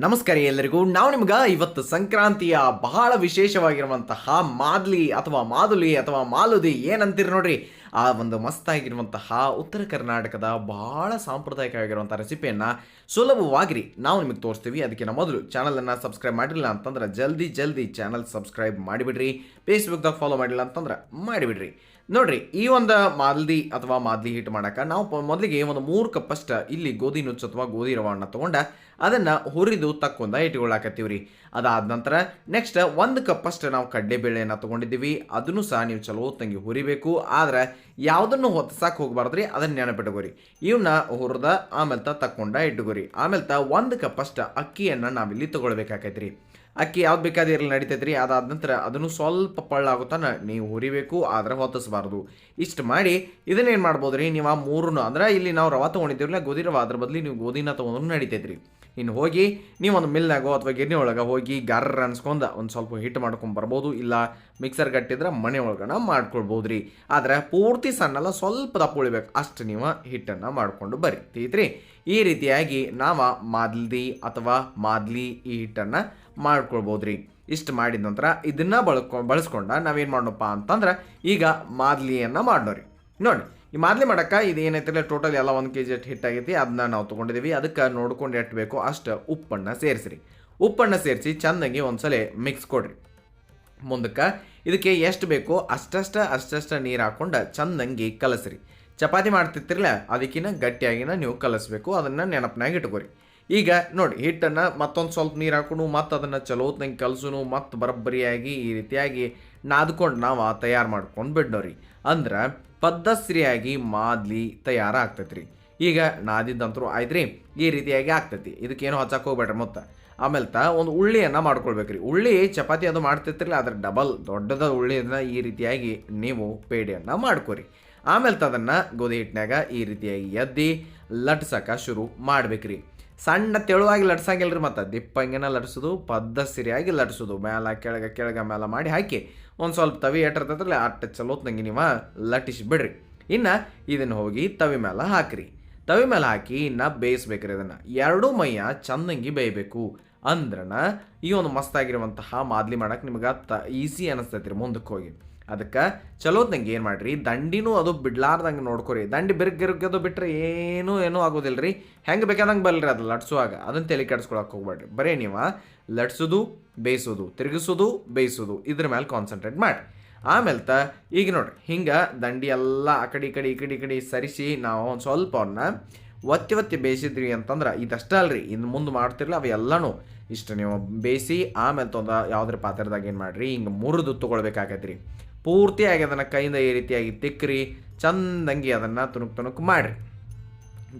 ನಮಸ್ಕಾರ ಎಲ್ಲರಿಗೂ. ನಾವು ನಿಮ್ಗೆ ಇವತ್ತು ಸಂಕ್ರಾಂತಿಯ ಬಹಳ ವಿಶೇಷವಾಗಿರುವಂತಹ ಮಾದ್ಲಿ ಅಥವಾ ಮಾದುಲಿ ಅಥವಾ ಮಾಲುದಿ ಏನಂತೀರಿ ನೋಡ್ರಿ. ಆ ಒಂದು ಮಸ್ತಾಗಿರುವಂತಹ ಉತ್ತರ ಕರ್ನಾಟಕದ ಬಹಳ ಸಾಂಪ್ರದಾಯಿಕ ಆಗಿರುವಂಥ ರೆಸಿಪಿಯನ್ನು ಸುಲಭವಾಗಿರಿ ನಾವು ನಿಮಗೆ ತೋರಿಸ್ತೀವಿ. ಅದಕ್ಕಿಂತ ಮೊದಲು ಚಾನಲನ್ನು ಸಬ್ಸ್ಕ್ರೈಬ್ ಮಾಡಿಲ್ಲ ಅಂತಂದ್ರೆ ಜಲ್ದಿ ಜಲ್ದಿ ಚಾನಲ್ ಸಬ್ಸ್ಕ್ರೈಬ್ ಮಾಡಿಬಿಡ್ರಿ. ಫೇಸ್ಬುಕ್ದಾಗ ಫಾಲೋ ಮಾಡಿಲ್ಲ ಅಂತಂದ್ರೆ ಮಾಡಿಬಿಡ್ರಿ. ನೋಡ್ರಿ, ಈ ಒಂದು ಮಾದಲಿ ಅಥವಾ ಮಾದಲಿ ಹಿಟ್ ಮಾಡಕ್ಕೆ ನಾವು ಮೊದಲಿಗೆ ಒಂದು ಮೂರು ಕಪ್ಪಷ್ಟ ಇಲ್ಲಿ ಗೋಧಿ ನುಚ್ಚು ಅಥವಾ ಗೋಧಿ ರವನ್ನ ತೊಗೊಂಡ ಅದನ್ನು ಹುರಿದು ತಕ್ಕೊಂಡ ರೀ ಅದಾದ ನಂತರ ನೆಕ್ಸ್ಟ್ ಒಂದು ಕಪ್ಪಷ್ಟು ನಾವು ಕಡಲೆಬೇಳೆಯನ್ನು ತೊಗೊಂಡಿದ್ದೀವಿ. ಅದನ್ನು ಸಹ ನೀವು ಚಲೋ ತಂಗಿ ಹುರಿಬೇಕು. ಆದ್ರೆ ಯಾವುದನ್ನು ಹೊತ್ಸಕ್ಕೆ ಹೋಗ್ಬಾರ್ದ್ರಿ? ಅದನ್ನ ನೆನಪಿಟ್ಕೋರಿ. ಇವನ್ನ ಹುರಿದ ಆಮೇಲೆ ತಕ್ಕೊಂಡ ಇಟ್ಕೋರಿ. ಆಮೇಲೆ ತ ಒಂದು ಕಪ್ಪಷ್ಟು ಅಕ್ಕಿಯನ್ನು ನಾವಿಲ್ಲಿ ತೊಗೊಳ್ಬೇಕಾಕೈತ್ರಿ. ಅಕ್ಕಿ ಯಾವ್ದು ಬೇಕಾದ್ರೆ ಇರಲಿ ರೀ ಅದಾದ ನಂತರ ಅದನ್ನು ಸ್ವಲ್ಪ ಪಳ್ಳಾಗುತ್ತಾನ ನೀವು ಹುರಿಬೇಕು, ಆದರೆ ಹೊತ್ತಿಸಬಾರ್ದು. ಇಷ್ಟು ಮಾಡಿ ಇದನ್ನೇನು ಮಾಡ್ಬೋದು ರೀ ನೀವು ಆ ಮೂರನ್ನು ಅಂದ್ರೆ ಇಲ್ಲಿ ನಾವು ರವ ತೊಗೊಂಡಿದ್ದೀವಿ ಗೋಧಿ ರವ ಅದ್ರ ಬದಲಿ ನೀವು ಗೋಧಿನ ತೊಗೊಂಡ್ರು ನಡೀತೈತ್ರಿ. ಇನ್ನು ಹೋಗಿ ನೀವು ಒಂದು ಮಿಲ್ನಾಗೋ ಅಥವಾ ಗಿರ್ನಿ ಒಳಗೆ ಹೋಗಿ ಗಾರ್ರ ಅನ್ಸ್ಕೊಂಡ ಒಂದು ಸ್ವಲ್ಪ ಹಿಟ್ಟು ಮಾಡ್ಕೊಂಡು ಬರ್ಬೋದು, ಇಲ್ಲ ಮಿಕ್ಸರ್ ಗಟ್ಟಿದ್ರೆ ಮನೆ ಒಳಗನ ಮಾಡ್ಕೊಳ್ಬೋದು ರೀ ಆದ್ರೆ ಪೂರ್ತಿ ಸಣ್ಣಲ್ಲ ಸ್ವಲ್ಪ ದಪ್ಪ ಉಳಿಬೇಕು, ಅಷ್ಟು ನೀವು ಹಿಟ್ಟನ್ನು ಮಾಡಿಕೊಂಡು ಬರ್ರಿ ತೀತ್ರಿ ಈ ರೀತಿಯಾಗಿ ನಾವು ಮಾದ್ಲಿ ಅಥವಾ ಮಾದ್ಲಿ ಈ ಹಿಟ್ಟನ್ನು ಮಾಡ್ಕೊಳ್ಬೋದು ರೀ ಇಷ್ಟು ಮಾಡಿದ ನಂತರ ಇದನ್ನ ಬಳಕೊ, ಬಳಸ್ಕೊಂಡ ನಾವೇನು ಮಾಡೋಣಪ್ಪ ಅಂತಂದ್ರೆ ಈಗ ಮಾದ್ಲಿಯನ್ನು ಮಾಡೋರಿ. ನೋಡಿ ಈ ಮಾದಲಿ ಮಾಡಕ್ಕೆ ಇದು ಏನೈತಿಲ್ಲ ಟೋಟಲ್ ಎಲ್ಲ ಒಂದು ಕೆ ಜಿ ಅಷ್ಟು ಹಿಟ್ಟಾಗೈತಿ ಅದನ್ನ ನಾವು ತೊಗೊಂಡಿದ್ದೀವಿ ಅದಕ್ಕೆ ನೋಡ್ಕೊಂಡು ಎಷ್ಟು ಬೇಕೋ ಅಷ್ಟು ಉಪ್ಪನ್ನು ಸೇರಿಸ್ರಿ. ಉಪ್ಪನ್ನು ಸೇರಿಸಿ ಚೆಂದಾಗಿ ಒಂದ್ಸಲ ಮಿಕ್ಸ್ ಕೊಡ್ರಿ. ಮುಂದಕ್ಕೆ ಇದಕ್ಕೆ ಎಷ್ಟು ಬೇಕೋ ಅಷ್ಟಷ್ಟ ಅಷ್ಟಷ್ಟ ನೀರು ಹಾಕ್ಕೊಂಡು ಚೆಂದಂಗಿ ಕಲಸ್ರಿ. ಚಪಾತಿ ಮಾಡ್ತಿರ್ತಿರಲ್ಲ ಅದಕ್ಕಿಂತ ಗಟ್ಟಿಯಾಗಿನ ನೀವು ಕಲಸ್ಬೇಕು. ಅದನ್ನು ನೆನಪಿನಾಗ ಇಟ್ಕೋರಿ. ಈಗ ನೋಡಿ, ಹಿಟ್ಟನ್ನು ಮತ್ತೊಂದು ಸ್ವಲ್ಪ ನೀರು ಹಾಕೊಂಡು ಮತ್ತು ಅದನ್ನು ಚಲೋತ್ನಂಗೆ ಕಲಸುನು, ಮತ್ತು ಬರಬ್ಬರಿಯಾಗಿ ಈ ರೀತಿಯಾಗಿ ನಾದ್ಕೊಂಡು ನಾವು ತಯಾರು ಮಾಡ್ಕೊಂಡು ಬಿಡೋರಿ ಅಂದ್ರೆ ಪದ್ಧಸ್ರಿಯಾಗಿ ಮಾದಲಿ ತಯಾರಾಗ್ತೈತೆ ರೀ ಈಗ ನಾದಿದ್ದಂತರೂ ಆಯ್ತು ರೀ ಈ ರೀತಿಯಾಗಿ ಆಗ್ತೈತಿ. ಇದಕ್ಕೇನು ಹಚ್ಚಕ್ಕೆ ಹೋಗ್ಬೇಡ್ರಿ ಮತ್ತೆ. ಆಮೇಲೆ ತ ಒಂದು ಉಳ್ಳಿಯನ್ನು ಮಾಡ್ಕೊಳ್ಬೇಕ್ರಿ. ಉಳ್ಳಿ ಚಪಾತಿ ಅದು ಮಾಡ್ತಿರ್ತಿರಲ್ಲ ಅದ್ರ ಡಬಲ್ ದೊಡ್ಡದ ಉಳ್ಳಿಯನ್ನು ಈ ರೀತಿಯಾಗಿ ನೀವು ಪೇಡೆಯನ್ನು ಮಾಡ್ಕೊರಿ. ಆಮೇಲೆ ತದನ್ನು ಗೋಧಿ ಹಿಟ್ಟಿನಾಗ ಈ ರೀತಿಯಾಗಿ ಎದ್ದು ಲಟ್ಸಕ್ಕೆ ಶುರು ಮಾಡ್ಬೇಕ್ರಿ. ಸಣ್ಣ ತೆಳುವಾಗಿ ಲಟ್ಸಂಗಿಲ್ಲ ರೀ ಮತ್ತು ದಿಪ್ಪಂಗೆನ ಲಟ್ಸೋದು ಪದ್ಧಸಿರಿಯಾಗಿ ಲಟ್ಸೋದು. ಮ್ಯಾಲ ಕೆಳಗೆ ಕೆಳಗೆ ಮ್ಯಾಲ ಮಾಡಿ ಹಾಕಿ ಒಂದು ಸ್ವಲ್ಪ ತವಿ ಎಟ್ಟಿರ್ತೈತ್ರಲ್ಲ ಅಟ್ಟ ಚಲೋತ್ನಂಗೆ ನೀವು ಲಟ್ಟಿಸಿ ಬಿಡ್ರಿ ಇನ್ನು ಇದನ್ನು ಹೋಗಿ ತವಿ ಮೇಲೆ ಹಾಕ್ರಿ. ತವಿ ಮೇಲೆ ಹಾಕಿ ಇನ್ನು ಬೇಯಿಸ್ಬೇಕ್ರಿ ಅದನ್ನು ಎರಡೂ ಮೈಯ ಚಂದಂಗಿ ಬೇಯಬೇಕು. ಅಂದ್ರನ ಈ ಒಂದು ಮಸ್ತಾಗಿರುವಂತಹ ಮಾದಲಿ ಮಾಡಕ್ಕೆ ನಿಮ್ಗೆ ತ, ಈಸಿ ಅನಿಸ್ತೈತಿ ರೀ ಮುಂದಕ್ಕೆ ಹೋಗಿ. ಅದಕ್ಕೆ ಚಲೋತ್ನಂಗೆ ಏನು ಮಾಡಿರಿ? ದಂಡಿನೂ ಅದು ಬಿಡ್ಲಾರ್ದಂಗೆ ನೋಡ್ಕೊರಿ. ದಂಡಿ ಬಿರುಗಿರುಗೋದು ಬಿಟ್ಟರೆ ಏನೂ ಏನೂ ಆಗೋದಿಲ್ಲ ರೀ ಹೆಂಗೆ ಬೇಕಾದಂಗೆ ಬಲ್ರಿ ಅದು ಲಟ್ಸುವಾಗ. ಅದನ್ನು ತಲೆ ಕೆಡಿಸ್ಕೊಳಕ್ಕೆ ಹೋಗ್ಬೇಡ್ರಿ ಬರೀ ನೀವು ಲಟ್ಸೋದು, ಬೇಯಿಸೋದು, ತಿರುಗಿಸೋದು, ಬೇಯಿಸೋದು. ಇದ್ರ ಮೇಲೆ ಕಾನ್ಸಂಟ್ರೇಟ್ ಮಾಡಿ ಆಮೇಲೆ ತ ಈಗ ನೋಡ್ರಿ, ಹಿಂಗೆ ದಂಡಿ ಎಲ್ಲ ಆ ಕಡೆ, ಈ ಕಡೆ ಈ ಕಡೆ ಈ ಕಡೆ ಸರಿಸಿ ನಾವು ಒಂದು ಸ್ವಲ್ಪ ಅವ್ರನ್ನ ಒತ್ತಿ ಒತ್ತಿ ಬೇಯಿಸಿದ್ರಿ ಅಂತಂದ್ರೆ ಇದಷ್ಟೇ ಅಲ್ರಿ. ಇನ್ನು ಮುಂದೆ ಮಾಡ್ತಿರಲ್ಲ ಅವು ಎಲ್ಲನೂ. ಇಷ್ಟು ನೀವು ಬೇಯಿಸಿ ಆಮೇಲೆ ತೊಂದ ಯಾವುದ್ರ ಪಾತ್ರದಾಗ ಏನು ಮಾಡಿರಿ? ಹಿಂಗೆ ಮುರಿದು ತೊಗೊಳ್ಬೇಕಾಗತ್ತೆ ರೀ ಪೂರ್ತಿಯಾಗಿ ಅದನ್ನು ಕೈಯಿಂದ ಈ ರೀತಿಯಾಗಿ ತಿಕ್ಕ್ರಿ ಚಂದಂಗಿ ಅದನ್ನು ತುಣುಕ್ ತುಣುಕ್ ಮಾಡಿರಿ.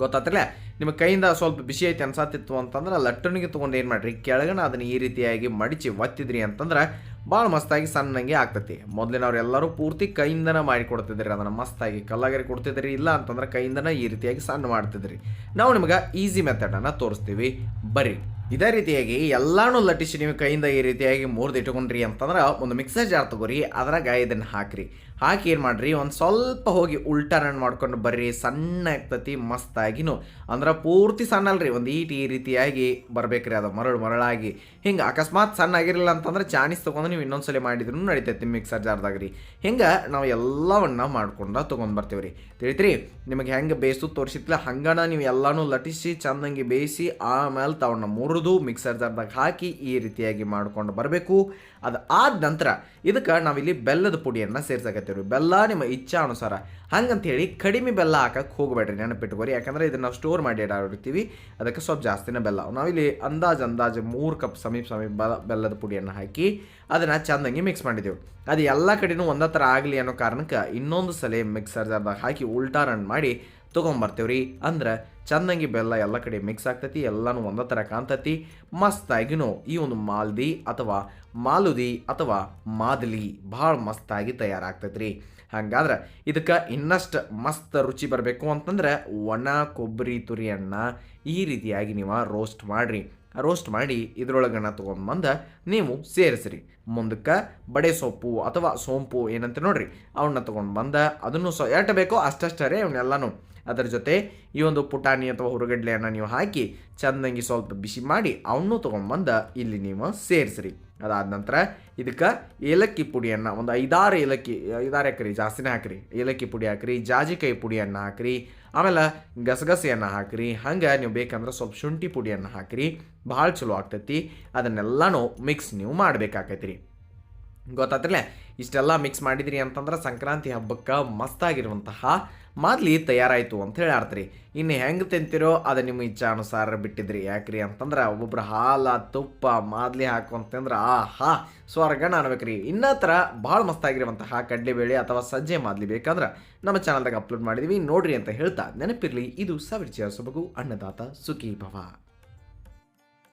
ಗೊತ್ತಾತ್ರಲ್ಲ? ನಿಮ್ಮ ಕೈಯಿಂದ ಸ್ವಲ್ಪ ಬಿಸಿ ಐತಿ ಅನ್ಸಾತಿತ್ತು ಅಂತಂದ್ರೆ ಲಟ್ಟಣಿಗೆ ತೊಗೊಂಡು ಏನು ಮಾಡ್ರಿ? ಕೆಳಗನ ಅದನ್ನು ಈ ರೀತಿಯಾಗಿ ಮಡಿಚಿ ಒತ್ತಿದ್ರಿ ಅಂತಂದ್ರೆ ಭಾಳ ಮಸ್ತಾಗಿ ಸಣ್ಣಂಗೆ ಆಗ್ತೈತಿ. ಮೊದಲಿನವ್ರು ಎಲ್ಲರೂ ಪೂರ್ತಿ ಕೈಯಿಂದನ ಮಾಡಿ ಕೊಡ್ತಿದ್ರಿ. ಅದನ್ನು ಮಸ್ತಾಗಿ ಕಲ್ಲಾಗರಿ ಕೊಡ್ತಿದ್ರಿ, ಇಲ್ಲ ಅಂತಂದ್ರೆ ಕೈಯಿಂದನ ಈ ರೀತಿಯಾಗಿ ಸಣ್ಣ ಮಾಡ್ತಿದ್ರಿ. ನಾವು ನಿಮ್ಗೆ ಈಸಿ ಮೆಥಡನ್ನು ತೋರಿಸ್ತೀವಿ. ಬರ್ರಿ. ಇದೇ ರೀತಿಯಾಗಿ ಎಲ್ಲಾನು ಲಟ್ಟಿಸಿ ನೀವು ಕೈಯಿಂದ ಈ ರೀತಿಯಾಗಿ ಮೂರ್ದು ಇಟ್ಕೊಂಡ್ರಿ ಅಂತಂದ್ರೆ ಒಂದು ಮಿಕ್ಸರ್ ಜಾರ್ ತಗೋರಿ, ಅದ್ರಾಗ ಇದನ್ನು ಹಾಕ್ರಿ. ಹಾಕಿ ಏನು ಮಾಡ್ರಿ, ಒಂದು ಸ್ವಲ್ಪ ಹೋಗಿ ಉಲ್ಟಾ ರನ್ ಮಾಡ್ಕೊಂಡು ಬರ್ರಿ, ಸಣ್ಣ ಆಗ್ತತಿ ಮಸ್ತಾಗಿನೂ. ಅಂದ್ರೆ ಪೂರ್ತಿ ಸಣ್ಣ ಅಲ್ರಿ, ಒಂದು ಈಟಿ ಈ ರೀತಿಯಾಗಿ ಬರ್ಬೇಕ್ರಿ, ಅದು ಮರಳು ಮರಳಾಗಿ. ಹಿಂಗೆ ಅಕಸ್ಮಾತ್ ಸಣ್ಣ ಆಗಿರಲಿಲ್ಲ ಅಂತಂದ್ರೆ ಚಾಣಿಸ್ ತೊಗೊಂಡು ನೀವು ಇನ್ನೊಂದ್ಸಲ ಮಾಡಿದ್ರು ನಡಿತೈತಿ ಮಿಕ್ಸರ್ ಜಾರ್ದಾಗ ರೀ ಹಿಂಗೆ ನಾವು ಎಲ್ಲವನ್ನ ಮಾಡ್ಕೊಂಡು ತೊಗೊಂಡು ಬರ್ತೀವಿ ರೀ ತಿಳಿತ್ರಿ, ನಿಮಗೆ ಹೆಂಗೆ ಬೇಯಿಸು ತೋರಿಸಿತ್ಲ, ಹಂಗನ ನೀವು ಎಲ್ಲನೂ ಲಟಿಸಿ ಚಂದಂಗೆ ಬೇಯಿಸಿ, ಆಮೇಲೆ ತವನ್ನ ಮುರಿದು ಮಿಕ್ಸರ್ ಜಾರ್ದಾಗ ಹಾಕಿ ಈ ರೀತಿಯಾಗಿ ಮಾಡ್ಕೊಂಡು ಬರಬೇಕು. ಅದು ಆದ ನಂತರ ಇದಕ್ಕೆ ನಾವಿಲ್ಲಿ ಬೆಲ್ಲದ ಪುಡಿಯನ್ನು ಸೇರ್ಸಕತ್ತೀವಿ ಬೆಲ್ಲ ನಿಮ್ಮ ಇಚ್ಛಾ ಅನುಸಾರ. ಹಂಗಂತೇಳಿ ಕಡಿಮೆ ಬೆಲ್ಲ ಹಾಕಕ್ಕೆ ಹೋಗಬೇಡ್ರಿ ನೆನಪಿಟ್ಕೋರಿ. ಯಾಕಂದ್ರೆ ಇದನ್ನು ನಾವು ಸ್ಟೋರ್ ಮಾಡಿ ಇಟ್ಟಿರ್ತೀವಿ ಅದಕ್ಕೆ ಸ್ವಲ್ಪ ಜಾಸ್ತಿನೇ ಬೆಲ್ಲ. ನಾವಿಲ್ಲಿ ಅಂದಾಜು ಅಂದಾಜು ಮೂರು ಕಪ್ ಸಮೀಪ ಸಮೀಪ ಬಲ ಬೆಲ್ಲದ ಪುಡಿಯನ್ನು ಹಾಕಿ ಅದನ್ನು ಚಂದಂಗಿ ಮಿಕ್ಸ್ ಮಾಡಿದೆವು. ಅದು ಎಲ್ಲ ಕಡೆನೂ ಒಂದೇ ಥರ ಆಗಲಿ ಅನ್ನೋ ಕಾರಣಕ್ಕೆ ಇನ್ನೊಂದು ಸಲ ಮಿಕ್ಸರ್ ಜಾರ್ದಾಗ ಹಾಕಿ ಉಲ್ಟಾ ರನ್ ಮಾಡಿ ತೊಗೊಂಬರ್ತೀವ್ರಿ ಅಂದ್ರೆ ಚಂದಂಗಿ ಬೆಲ್ಲ ಎಲ್ಲ ಕಡೆ ಮಿಕ್ಸ್ ಆಗ್ತೈತಿ, ಎಲ್ಲನೂ ಒಂದೇ ಥರ ಕಾಣ್ತೈತಿ. ಮಸ್ತಾಗಿನೂ ಈ ಒಂದು ಮಾಲ್ದಿ ಅಥವಾ ಮಾಲುದಿ ಅಥವಾ ಮಾದಲಿ ಭಾಳ ಮಸ್ತಾಗಿ ತಯಾರಾಗ್ತೈತಿ ರೀ ಹಂಗಾದ್ರೆ ಇದಕ್ಕೆ ಇನ್ನಷ್ಟು ಮಸ್ತ್ ರುಚಿ ಬರಬೇಕು ಅಂತಂದ್ರೆ ಒಣ ಕೊಬ್ಬರಿ ತುರಿಯನ್ನು ಈ ರೀತಿಯಾಗಿ ನೀವು ರೋಸ್ಟ್ ಮಾಡಿರಿ. ರೋಸ್ಟ್ ಮಾಡಿ ಇದ್ರೊಳಗನ್ನ ತೊಗೊಂಡು ಬಂದು ನೀವು ಸೇರಿಸ್ರಿ. ಮುಂದಕ್ಕೆ ಬಡೆ ಸೊಪ್ಪು ಅಥವಾ ಸೋಂಪು ಏನಂತ ನೋಡ್ರಿ. ಅವನ್ನ ತೊಗೊಂಡು ಬಂದ ಅದನ್ನು ಸೊ ಎಷ್ಟು ಬೇಕೋ ಅಷ್ಟಷ್ಟರೇ ಅವನ್ನೆಲ್ಲನೂ ಅದರ ಜೊತೆ ಈ ಒಂದು ಪುಟಾಣಿ ಅಥವಾ ಹುರುಗಡ್ಲೆಯನ್ನು ನೀವು ಹಾಕಿ ಚೆಂದಂಗಿ ಸ್ವಲ್ಪ ಬಿಸಿ ಮಾಡಿ ಅವನ್ನೂ ತೊಗೊಂಡ್ಬಂದು ಇಲ್ಲಿ ನೀವು ಸೇರಿಸ್ರಿ. ಅದಾದ ನಂತರ ಇದಕ್ಕೆ ಏಲಕ್ಕಿ ಪುಡಿಯನ್ನು ಒಂದು ಐದಾರು ಏಲಕ್ಕಿ, ಐದಾರು ಹಾಕ್ರಿ ಜಾಸ್ತಿನೇ ಹಾಕ್ರಿ. ಏಲಕ್ಕಿ ಪುಡಿ ಹಾಕ್ರಿ, ಜಾಜಿಕಾಯಿ ಪುಡಿಯನ್ನು ಹಾಕ್ರಿ, ಆಮೇಲೆ ಗಸಗಸೆಯನ್ನು ಹಾಕ್ರಿ. ಹಂಗೆ ನೀವು ಬೇಕಂದ್ರೆ ಸ್ವಲ್ಪ ಶುಂಠಿ ಪುಡಿಯನ್ನು ಹಾಕ್ರಿ. ಭಾಳ ಚಲೋ ಆಗ್ತೈತಿ. ಅದನ್ನೆಲ್ಲನೂ ಮಿಕ್ಸ್ ನೀವು ಮಾಡಬೇಕಾಕೈತಿ ರೀ ಗೊತ್ತಾತ್ರಲ್ಲ ಇಷ್ಟೆಲ್ಲ ಮಿಕ್ಸ್ ಮಾಡಿದ್ರಿ ಅಂತಂದ್ರೆ ಸಂಕ್ರಾಂತಿ ಹಬ್ಬಕ್ಕೆ ಮಸ್ತಾಗಿರುವಂತಹ ಮಾದಲಿ ತಯಾರಾಯಿತು ಅಂತ ಹೇಳಾರ್ತ್ರಿ ಇನ್ನು ಹೆಂಗೆ ತಿಂತಿರೋ ಅದು ನಿಮ್ಮ ಇಚ್ಛಾನುಸಾರ ಬಿಟ್ಟಿದ್ರಿ. ಯಾಕ್ರಿ ಅಂತಂದ್ರೆ ಒಬ್ಬೊಬ್ರು ಹಾಲ, ತುಪ್ಪ, ಮಾದಲಿ ಹಾಕು ಅಂತಂದ್ರೆ ಆ ಹಾ ಸ್ವರ್ಗಣ ಅನ್ಬೇಕ್ರಿ ಇನ್ನೂ ಥರ ಭಾಳ ಮಸ್ತಾಗಿರುವಂತಹ ಕಡಲೆಬೇಳೆ ಅಥವಾ ಸಜ್ಜೆ ಮಾದ್ಲಿ ಬೇಕಂದ್ರೆ ನಮ್ಮ ಚಾನಲ್ದಾಗ ಅಪ್ಲೋಡ್ ಮಾಡಿದ್ವಿ. ನೋಡ್ರಿ ಅಂತ ಹೇಳ್ತಾ ನೆನಪಿರಲಿ. ಇದು ಸಾವಿರ ಸೊಬಗು, ಅನ್ನದಾತ ಸುಖಿ ಭವ